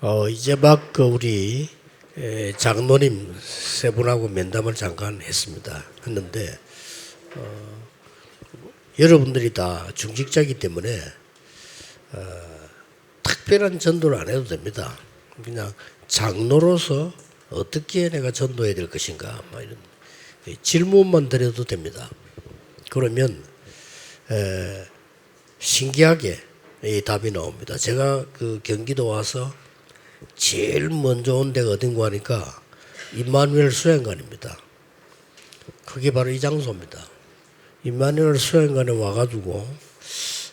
어, 이제 막 그 우리 에, 장로님 세 분하고 면담을 잠깐 했습니다. 했는데 어, 여러분들이 다 중직자이기 때문에 어, 특별한 전도를 안 해도 됩니다. 그냥 장로로서 어떻게 내가 전도해야 될 것인가 뭐 이런 질문만 드려도 됩니다. 그러면 에, 신기하게 이 답이 나옵니다. 제가 그 경기도 와서 제일 먼저 온 데가 어딘가 하니까 임마누엘 수행관입니다. 그게 바로 이 장소입니다. 임마누엘 수행관에 와가지고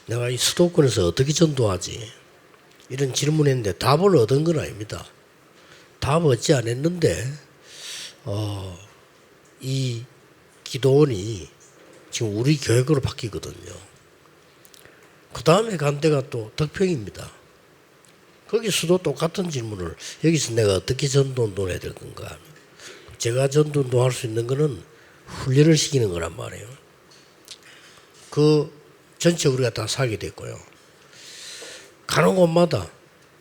내가 이 수도권에서 어떻게 전도하지? 이런 질문했는데 답을 얻은 건 아닙니다. 답 얻지 않았는데 어, 이 기도원이 지금 우리 교육으로 바뀌거든요. 그 다음에 간 데가 또 덕평입니다. 거기서도 똑같은 질문을 여기서 내가 어떻게 전도운동을 해야 될 건가. 제가 전도운동 할 수 있는 거는 훈련을 시키는 거란 말이에요. 그 전체 우리가 다 사게 됐고요. 가는 곳마다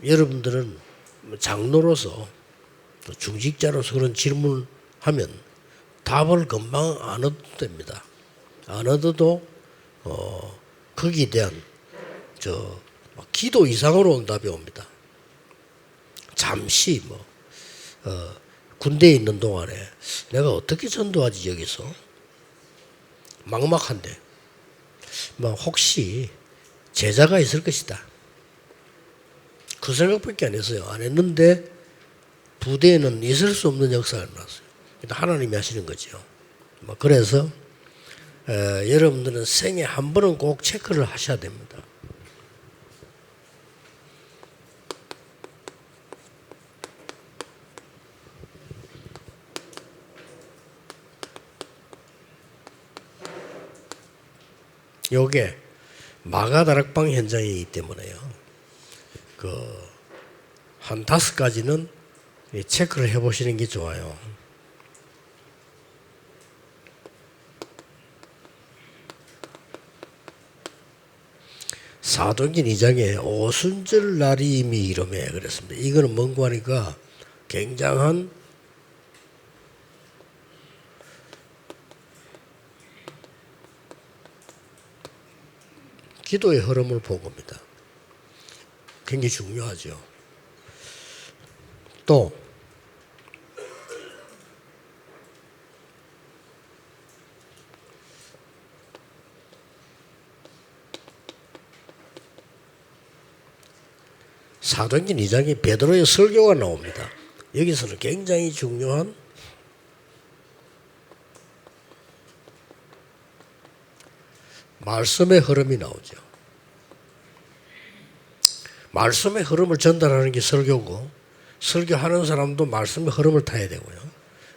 여러분들은 장로로서 또 중직자로서 그런 질문을 하면 답을 금방 안 얻어도 됩니다. 안 얻어도 어, 거기에 대한 저 기도 이상으로 온 답이 옵니다. 잠시 뭐 어, 군대에 있는 동안에 내가 어떻게 전도하지 여기서 막막한데 뭐 혹시 제자가 있을 것이다. 그 생각밖에 안 했어요. 안 했는데 부대에는 있을 수 없는 역사가 났어요. 하나님이 하시는 거죠. 뭐 그래서 에, 여러분들은 생에 한 번은 꼭 체크를 하셔야 됩니다. 요게 마가다락방 현장이기 때문에요. 그 한 다섯 가지는 이 체크를 해보시는 게 좋아요. 사도행전 2장에 오순절 날이 이미 이름에 그랬습니다. 이거는 뭔고 하니까 굉장한 기도의 흐름을 본 겁니다. 굉장히 중요하죠. 또 사도행전 2장에 베드로의 설교가 나옵니다. 여기서는 굉장히 중요한 말씀의 흐름이 나오죠. 말씀의 흐름을 전달하는 게 설교고 설교하는 사람도 말씀의 흐름을 타야 되고요.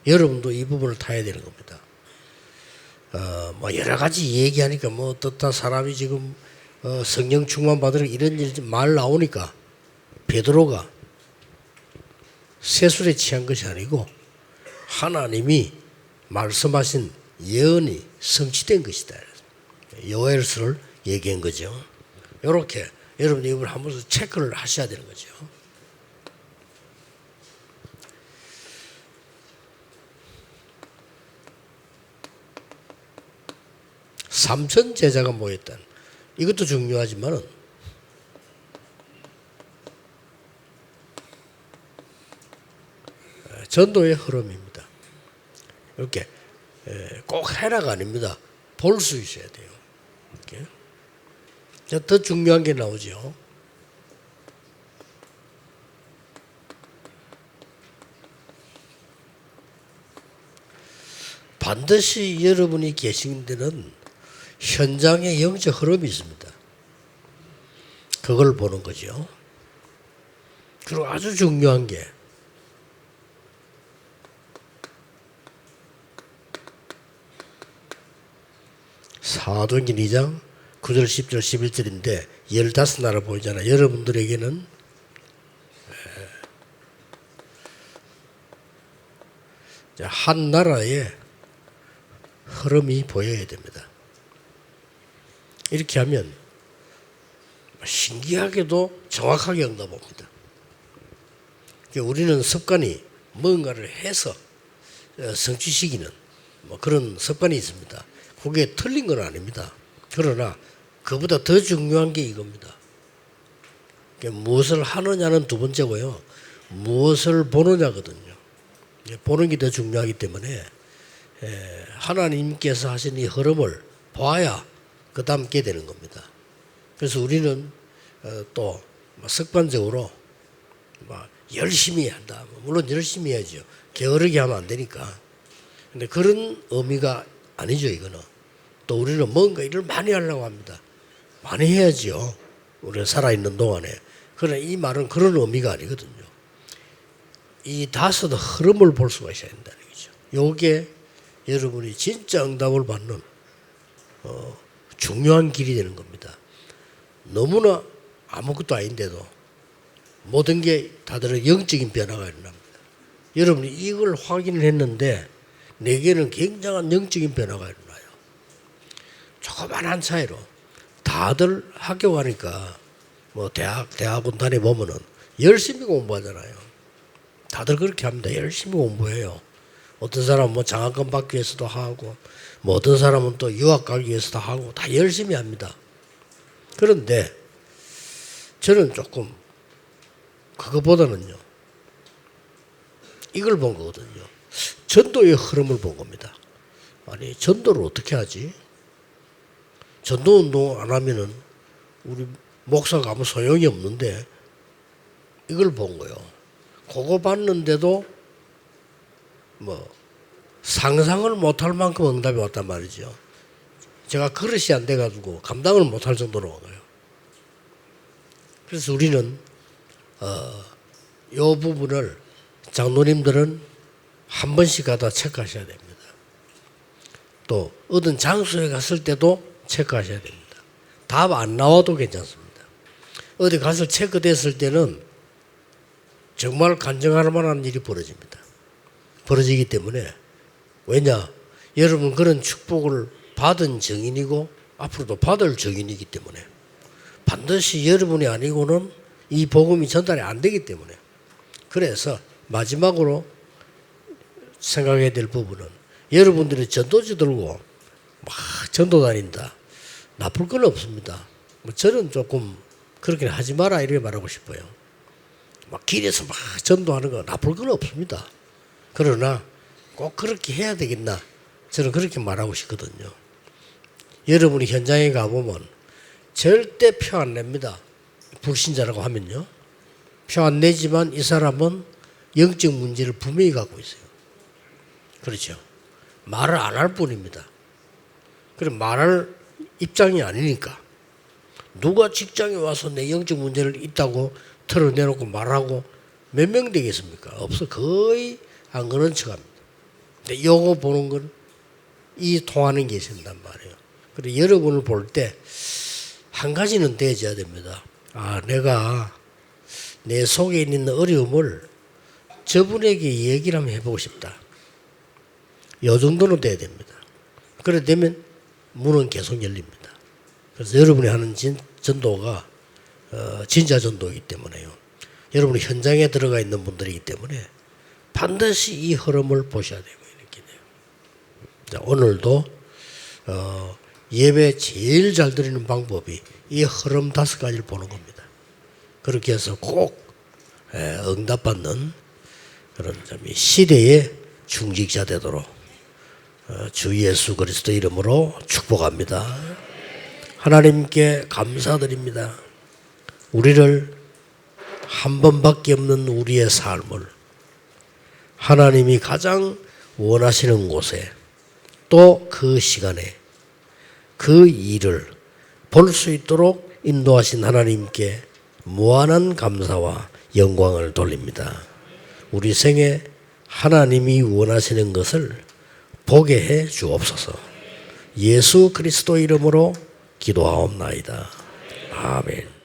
여러분도 이 부분을 타야 되는 겁니다. 어, 뭐 여러 가지 얘기하니까 뭐 어떻다 사람이 지금 어, 성령 충만 받으는 이런 일말 나오니까 베드로가 세술에 취한 것이 아니고 하나님이 말씀하신 예언이 성취된 것이다. 요엘서를 얘기한 거죠. 이렇게 여러분 이걸 한 번씩 체크를 하셔야 되는 거죠. 삼천 제자가 모였다. 이것도 중요하지만은 전도의 흐름입니다. 이렇게 꼭 해라가 아닙니다. 볼 수 있어야 돼요. 이렇게. 자, 더 중요한 게 나오죠. 반드시 여러분이 계신 데는 현장에 영적 흐름이 있습니다. 그걸 보는 거죠. 그리고 아주 중요한 게 사도행전 2장 9절 10절 11절인데 15나라 보이잖아요. 여러분들에게는 한 나라의 흐름이 보여야 됩니다. 이렇게 하면 신기하게도 정확하게 응답합니다. 우리는 습관이 뭔가를 해서 어, 성취시키는 뭐 그런 습관이 있습니다. 그게 틀린 건 아닙니다. 그러나 그보다 더 중요한 게 이겁니다. 무엇을 하느냐는 두 번째고요. 무엇을 보느냐거든요. 예, 보는 게 더 중요하기 때문에 예, 하나님께서 하신 이 흐름을 봐야 그 다음 게 되는 겁니다. 그래서 우리는 어, 또 습관적으로 막 열심히 한다. 물론 열심히 해야죠. 게으르게 하면 안 되니까. 근데 그런 의미가 아니죠, 이거는. 또 우리는 뭔가 일을 많이 하려고 합니다. 많이 해야지요. 우리가 살아있는 동안에. 그러나 이 말은 그런 의미가 아니거든요. 이 다섯 흐름을 볼 수가 있어야 된다는 거죠. 요게 여러분이 진짜 응답을 받는 어, 중요한 길이 되는 겁니다. 너무나 아무것도 아닌데도 모든 게 다들 영적인 변화가 일어납니다. 여러분이 이걸 확인을 했는데 내게는 굉장한 영적인 변화가 일어나요. 조그만한 차이로 다들 학교 가니까 뭐 대학 대학원 다니 보면은 열심히 공부하잖아요. 다들 그렇게 합니다. 열심히 공부해요. 어떤 사람은 뭐 장학금 받기 위해서도 하고 뭐 어떤 사람은 또 유학 가기 위해서도 하고 다 열심히 합니다. 그런데 저는 조금 그거보다는요. 이걸 본 거거든요. 전도의 흐름을 본 겁니다. 아니 전도를 어떻게 하지? 전도 운동 안 하면은 우리 목사가 아무 소용이 없는데 이걸 본 거요. 그거 봤는데도 뭐 상상을 못할 만큼 응답이 왔단 말이죠. 제가 그릇이 안 돼가지고 감당을 못할 정도로 온 거예요. 그래서 우리는 어, 요 부분을 장로님들은 한 번씩 가다 체크하셔야 됩니다. 또 어떤 장소에 갔을 때도 체크하셔야 됩니다. 답 안 나와도 괜찮습니다. 어디 가서 체크됐을 때는 정말 간증할 만한 일이 벌어집니다. 벌어지기 때문에 왜냐 여러분 그런 축복을 받은 증인이고 앞으로도 받을 증인이기 때문에 반드시 여러분이 아니고는 이 복음이 전달이 안 되기 때문에 그래서 마지막으로 생각해야 될 부분은 여러분들이 전도지 들고 막 전도 다닌다 나쁠 건 없습니다. 뭐 저는 조금 그렇게 하지 마라 이렇게 말하고 싶어요. 막 길에서 막 전도하는 거 나쁠 건 없습니다. 그러나 꼭 그렇게 해야 되겠나 저는 그렇게 말하고 싶거든요. 여러분이 현장에 가보면 절대 표 안 냅니다. 불신자라고 하면요. 표 안 내지만 이 사람은 영적 문제를 분명히 갖고 있어요. 그렇죠. 말을 안 할 뿐입니다. 그럼 말할 입장이 아니니까. 누가 직장에 와서 내 영적 문제를 있다고 털어내놓고 말하고 몇 명 되겠습니까? 없어. 거의 안 그런 척 합니다. 근데 요거 보는 건 이 통하는 게 있단 말이에요. 그리고 여러분을 볼 때 한 가지는 되어야 됩니다. 아, 내가 내 속에 있는 어려움을 저분에게 얘기를 한번 해보고 싶다. 요 정도는 돼야 됩니다. 그래 되면 문은 계속 열립니다. 그래서 여러분이 하는 진, 전도가 어, 진짜 전도이기 때문에요. 여러분이 현장에 들어가 있는 분들이기 때문에 반드시 이 흐름을 보셔야 되고 이렇게 돼요. 자, 오늘도 어, 예배 제일 잘 드리는 방법이 이 흐름 다섯 가지를 보는 겁니다. 그렇게 해서 꼭 에, 응답받는 그런 점이 시대의 중직자 되도록 어, 주 예수 그리스도 이름으로 축복합니다. 하나님께 감사드립니다. 우리를 한 번밖에 없는 우리의 삶을 하나님이 가장 원하시는 곳에 또 그 시간에 그 일을 볼 수 있도록 인도하신 하나님께 무한한 감사와 영광을 돌립니다. 우리 생에 하나님이 원하시는 것을 보게 해 주옵소서. 예수 그리스도 이름으로 기도하옵나이다. 아멘.